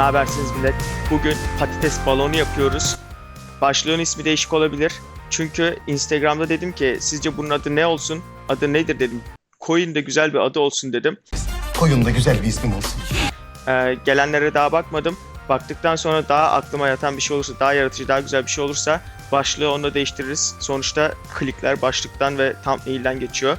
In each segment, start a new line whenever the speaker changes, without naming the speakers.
Ne habersiniz millet? Bugün patates balonu yapıyoruz. Başlığın ismi değişik olabilir. Çünkü Instagram'da dedim ki sizce bunun adı ne olsun? Adı nedir dedim. Koyun da güzel bir adı olsun dedim.
Koyun da güzel bir ismim olsun.
Ee, gelenlere daha bakmadım. Baktıktan sonra daha aklıma yatan bir şey olursa, daha yaratıcı, daha güzel bir şey olursa başlığı onda değiştiririz. Sonuçta klikler başlıktan ve thumbnail'den geçiyor.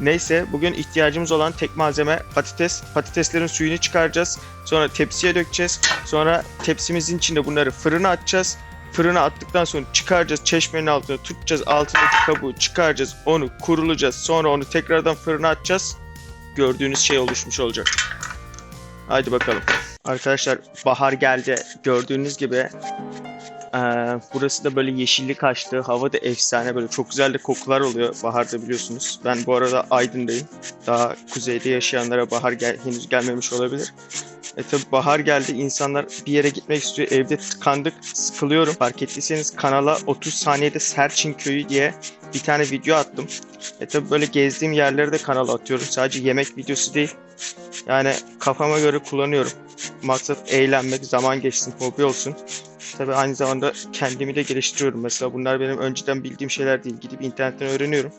Neyse bugün ihtiyacımız olan tek malzeme patates. Patateslerin suyunu çıkaracağız. Sonra tepsiye dökeceğiz. Sonra tepsimizin içinde bunları fırına atacağız. Fırına attıktan sonra çıkaracağız. Çeşmenin altına tutacağız. Altındaki kabuğu çıkaracağız. Onu kurulayacağız. Sonra onu tekrardan fırına atacağız. Gördüğünüz şey oluşmuş olacak. Haydi bakalım. Arkadaşlar bahar geldi. Gördüğünüz gibi eee, burası da böyle yeşillik açtı. Hava da efsane böyle çok güzel de kokular oluyor baharda biliyorsunuz. Ben bu arada Aydın'dayım. Daha kuzeyde yaşayanlara bahar gel- henüz gelmemiş olabilir. E tabi bahar geldi. insanlar bir yere gitmek istiyor. Evde tıkandık. Sıkılıyorum. Fark ettiyseniz kanala 30 saniyede Serçin Köyü diye bir tane video attım. E tabi böyle gezdiğim yerleri de kanala atıyorum. Sadece yemek videosu değil. Yani kafama göre kullanıyorum. Maksat eğlenmek, zaman geçsin, hobi olsun. Tabii aynı zamanda kendimi de geliştiriyorum. Mesela bunlar benim önceden bildiğim şeyler değil. Gidip internetten öğreniyorum.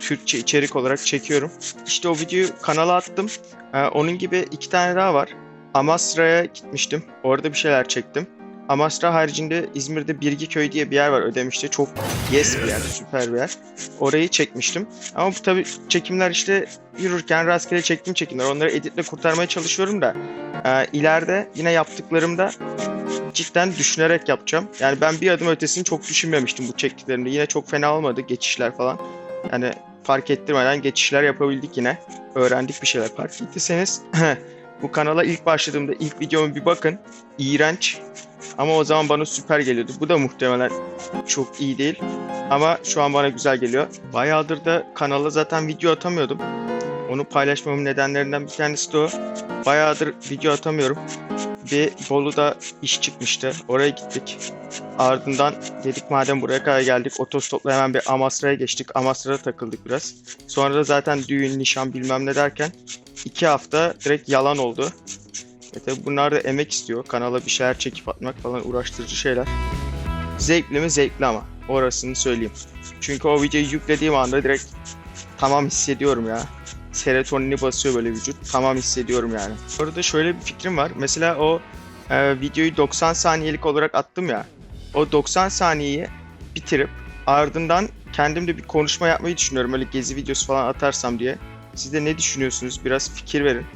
Türkçe içerik olarak çekiyorum. İşte o videoyu kanala attım. Ee, onun gibi iki tane daha var. Amasra'ya gitmiştim. Orada bir şeyler çektim. Amasra haricinde İzmir'de Birgiköy diye bir yer var Ödemiş'te. Çok yes bir yer, süper bir yer. Orayı çekmiştim. Ama bu tabii çekimler işte yürürken rastgele çektiğim çekimler. Onları editle kurtarmaya çalışıyorum da e, ileride yine yaptıklarımda cidden düşünerek yapacağım. Yani ben bir adım ötesini çok düşünmemiştim bu çektiklerimde. Yine çok fena olmadı geçişler falan. Yani fark ettirmeden geçişler yapabildik yine. Öğrendik bir şeyler fark ettiyseniz. bu kanala ilk başladığımda ilk videomu bir bakın. İğrenç. Ama o zaman bana süper geliyordu. Bu da muhtemelen çok iyi değil. Ama şu an bana güzel geliyor. Bayağıdır da kanala zaten video atamıyordum. Onu paylaşmamın nedenlerinden bir tanesi de o. Bayağıdır video atamıyorum. Bir Bolu'da iş çıkmıştı. Oraya gittik. Ardından dedik madem buraya kadar geldik otostopla hemen bir Amasra'ya geçtik. Amasra'da takıldık biraz. Sonra da zaten düğün, nişan bilmem ne derken iki hafta direkt yalan oldu. E tabi bunlar da emek istiyor. Kanala bir şeyler çekip atmak falan uğraştırıcı şeyler. Zevkli mi? Zevkli ama. Orasını söyleyeyim. Çünkü o videoyu yüklediğim anda direkt tamam hissediyorum ya. Serotonini basıyor böyle vücut. Tamam hissediyorum yani. Bu arada şöyle bir fikrim var. Mesela o e, videoyu 90 saniyelik olarak attım ya. O 90 saniyeyi bitirip ardından kendim de bir konuşma yapmayı düşünüyorum. Öyle gezi videosu falan atarsam diye. Siz de ne düşünüyorsunuz? Biraz fikir verin.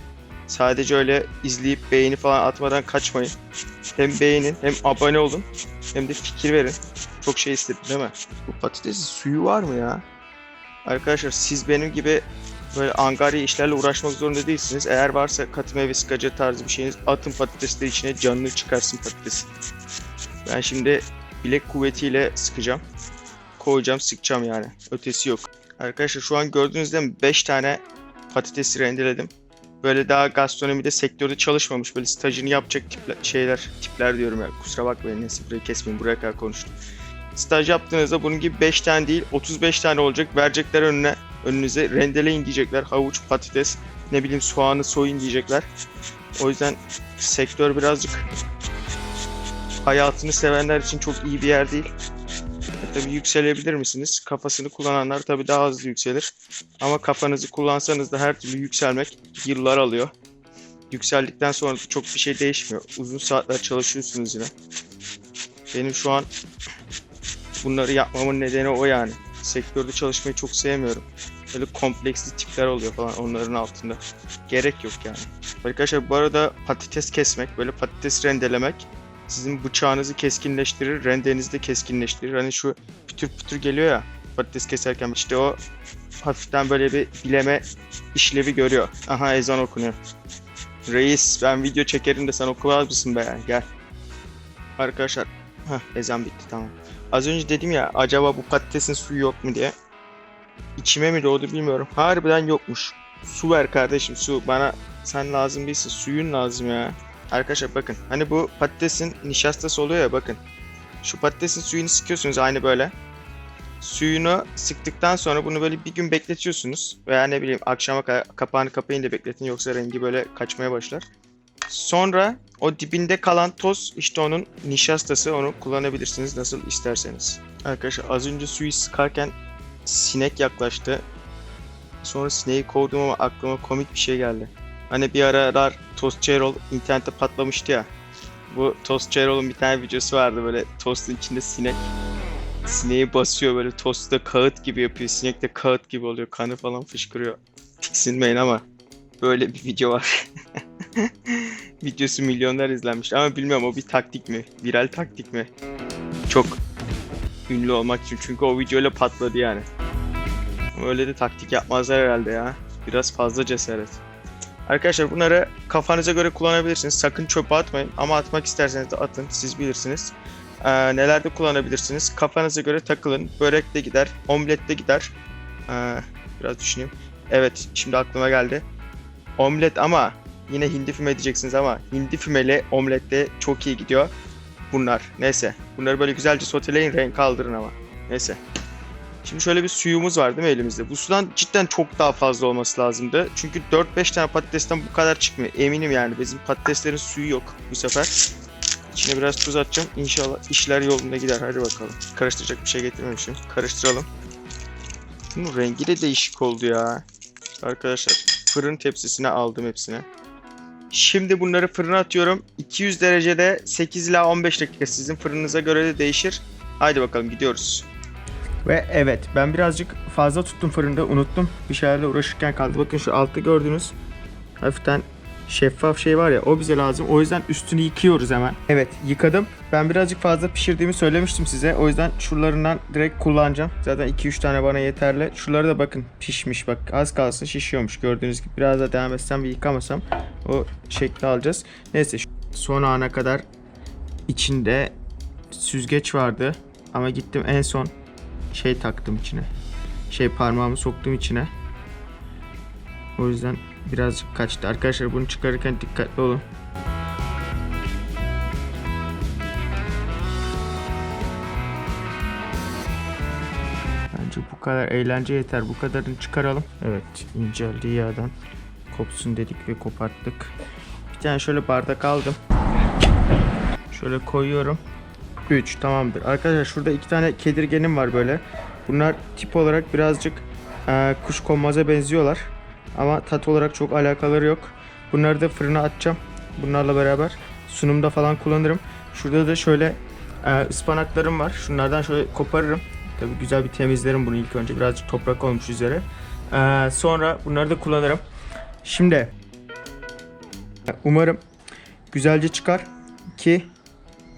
Sadece öyle izleyip beğeni falan atmadan kaçmayın. Hem beğenin hem abone olun hem de fikir verin. Çok şey istedim değil mi? Bu patatesin suyu var mı ya? Arkadaşlar siz benim gibi böyle angarya işlerle uğraşmak zorunda değilsiniz. Eğer varsa katı meyve sıkacı tarzı bir şeyiniz atın patatesleri içine canını çıkarsın patatesin. Ben şimdi bilek kuvvetiyle sıkacağım. Koyacağım sıkacağım yani. Ötesi yok. Arkadaşlar şu an gördüğünüz gibi 5 tane patatesi rendeledim. Böyle daha gastronomide sektörde çalışmamış böyle stajını yapacak tipler, şeyler tipler diyorum ya. Kusura bakmayın neyse burayı kesmeyin buraya kadar konuştum. Staj yaptığınızda bunun gibi 5 tane değil 35 tane olacak. Verecekler önüne önünüze rendeleyin diyecekler. Havuç, patates, ne bileyim soğanı soyun diyecekler. O yüzden sektör birazcık hayatını sevenler için çok iyi bir yer değil. E, tabii yükselebilir misiniz? Kafasını kullananlar tabii daha hızlı yükselir. Ama kafanızı kullansanız da her türlü yükselmek yıllar alıyor. Yükseldikten sonra çok bir şey değişmiyor. Uzun saatler çalışıyorsunuz yine. Benim şu an bunları yapmamın nedeni o yani. Sektörde çalışmayı çok sevmiyorum. Böyle kompleksli tipler oluyor falan onların altında. Gerek yok yani. Arkadaşlar bu arada patates kesmek, böyle patates rendelemek sizin bıçağınızı keskinleştirir, rendenizi de keskinleştirir. Hani şu pütür pütür geliyor ya patates keserken işte o hafiften böyle bir bileme işlevi görüyor. Aha ezan okunuyor. Reis ben video çekerim de sen okumaz mısın be gel. Arkadaşlar Heh, ezan bitti tamam. Az önce dedim ya acaba bu patatesin suyu yok mu diye. İçime mi doğdu bilmiyorum. Harbiden yokmuş. Su ver kardeşim su. Bana sen lazım değilsin. Suyun lazım ya. Arkadaşlar bakın. Hani bu patatesin nişastası oluyor ya bakın. Şu patatesin suyunu sıkıyorsunuz aynı böyle. Suyunu sıktıktan sonra bunu böyle bir gün bekletiyorsunuz. Veya ne bileyim akşama kapağını kapayın da bekletin yoksa rengi böyle kaçmaya başlar. Sonra o dibinde kalan toz işte onun nişastası onu kullanabilirsiniz nasıl isterseniz. Arkadaşlar az önce suyu sıkarken sinek yaklaştı. Sonra sineği kovdum ama aklıma komik bir şey geldi. Hani bir aralar Tost Çerol internette patlamıştı ya. Bu Tost Çerol'un bir tane videosu vardı böyle tostun içinde sinek. Sineği basıyor böyle tosta kağıt gibi yapıyor. Sinek de kağıt gibi oluyor. Kanı falan fışkırıyor. Tiksinmeyin ama böyle bir video var. Videosu milyonlar izlenmiş ama bilmiyorum o bir taktik mi? Viral taktik mi? Çok ünlü olmak için çünkü o videoyla patladı yani. Öyle de taktik yapmazlar herhalde ya. Biraz fazla cesaret. Arkadaşlar bunları kafanıza göre kullanabilirsiniz. Sakın çöpe atmayın ama atmak isterseniz de atın. Siz bilirsiniz. Ee, nelerde kullanabilirsiniz? Kafanıza göre takılın. Börek de gider, omlet de gider. Ee, biraz düşüneyim. Evet, şimdi aklıma geldi. Omlet ama yine hindi füme diyeceksiniz ama hindi fümeli omlette çok iyi gidiyor. Bunlar. Neyse. Bunları böyle güzelce soteleyin, renk kaldırın ama. Neyse. Şimdi şöyle bir suyumuz var değil mi elimizde? Bu sudan cidden çok daha fazla olması lazımdı. Çünkü 4-5 tane patatesten bu kadar çıkmıyor. Eminim yani bizim patateslerin suyu yok bu sefer. İçine biraz tuz atacağım. İnşallah işler yolunda gider. Hadi bakalım. Karıştıracak bir şey getirmemişim. Karıştıralım. Bunun rengi de değişik oldu ya. Arkadaşlar fırın tepsisine aldım hepsini. Şimdi bunları fırına atıyorum. 200 derecede 8 ila 15 dakika sizin fırınınıza göre de değişir. Haydi bakalım gidiyoruz. Ve evet ben birazcık fazla tuttum fırında unuttum. Bir şeylerle uğraşırken kaldı. Bakın şu altta gördüğünüz hafiften şeffaf şey var ya o bize lazım. O yüzden üstünü yıkıyoruz hemen. Evet yıkadım. Ben birazcık fazla pişirdiğimi söylemiştim size. O yüzden şuralarından direkt kullanacağım. Zaten 2-3 tane bana yeterli. Şuraları da bakın pişmiş bak. Az kalsın şişiyormuş gördüğünüz gibi. Biraz da devam etsem ve yıkamasam o şekli alacağız. Neyse son ana kadar içinde süzgeç vardı. Ama gittim en son şey taktım içine. Şey parmağımı soktum içine. O yüzden birazcık kaçtı. Arkadaşlar bunu çıkarırken dikkatli olun. Bence bu kadar eğlence yeter. Bu kadarını çıkaralım. Evet inceldiği yağdan kopsun dedik ve koparttık. Bir tane şöyle bardak aldım. Şöyle koyuyorum. 3 tamamdır. Arkadaşlar şurada iki tane kedirgenim var böyle. Bunlar tip olarak birazcık eee kuş konmaza benziyorlar. Ama tat olarak çok alakaları yok. Bunları da fırına atacağım. Bunlarla beraber sunumda falan kullanırım. Şurada da şöyle eee, ıspanaklarım var. Şunlardan şöyle koparırım. Tabii güzel bir temizlerim bunu ilk önce. Birazcık toprak olmuş üzere. Eee, sonra bunları da kullanırım. Şimdi umarım güzelce çıkar ki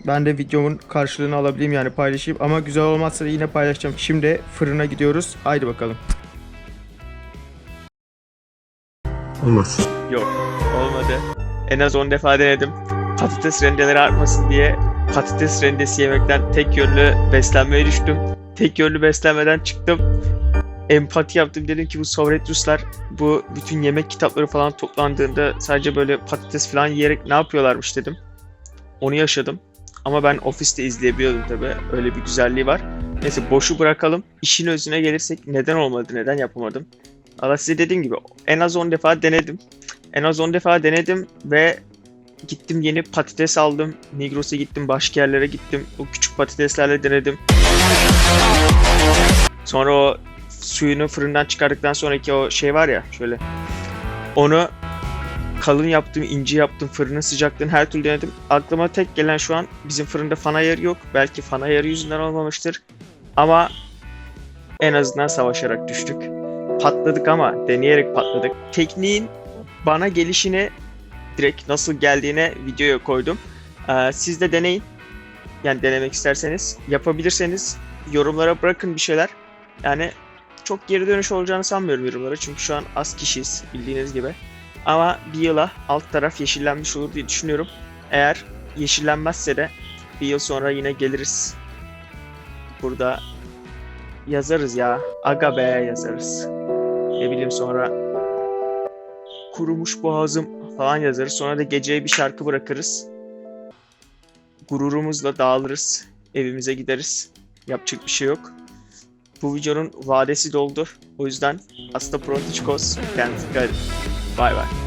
ben de videomun karşılığını alabileyim yani paylaşayım. Ama güzel olmazsa yine paylaşacağım. Şimdi fırına gidiyoruz. Haydi bakalım.
Olmaz.
Yok olmadı. En az 10 defa denedim. Patates rendeleri artmasın diye patates rendesi yemekten tek yönlü beslenmeye düştüm. Tek yönlü beslenmeden çıktım. Empati yaptım dedim ki bu Sovyet Ruslar bu bütün yemek kitapları falan toplandığında sadece böyle patates falan yiyerek ne yapıyorlarmış dedim. Onu yaşadım. Ama ben ofiste izleyebiliyordum tabi. Öyle bir güzelliği var. Neyse boşu bırakalım. İşin özüne gelirsek neden olmadı, neden yapamadım? Valla size dediğim gibi en az 10 defa denedim. En az 10 defa denedim ve gittim yeni patates aldım. Migros'a gittim, başka yerlere gittim. O küçük patateslerle denedim. Sonra o suyunu fırından çıkardıktan sonraki o şey var ya şöyle. Onu kalın yaptım, ince yaptım, fırının sıcaklığını her türlü denedim. Aklıma tek gelen şu an bizim fırında fan ayarı yok. Belki fan ayarı yüzünden olmamıştır. Ama en azından savaşarak düştük. Patladık ama deneyerek patladık. Tekniğin bana gelişine direkt nasıl geldiğine videoya koydum. Ee, siz de deneyin. Yani denemek isterseniz. Yapabilirseniz yorumlara bırakın bir şeyler. Yani çok geri dönüş olacağını sanmıyorum yorumlara. Çünkü şu an az kişiyiz bildiğiniz gibi. Ama bir yıla alt taraf yeşillenmiş olur diye düşünüyorum. Eğer yeşillenmezse de bir yıl sonra yine geliriz. Burada yazarız ya. Aga be yazarız. Ne bileyim sonra kurumuş boğazım falan yazarız. Sonra da geceye bir şarkı bırakırız. Gururumuzla dağılırız. Evimize gideriz. Yapacak bir şey yok. Bu videonun vadesi doldu. O yüzden hasta pronto chicos. Kendinize dikkat edin. Bay bay.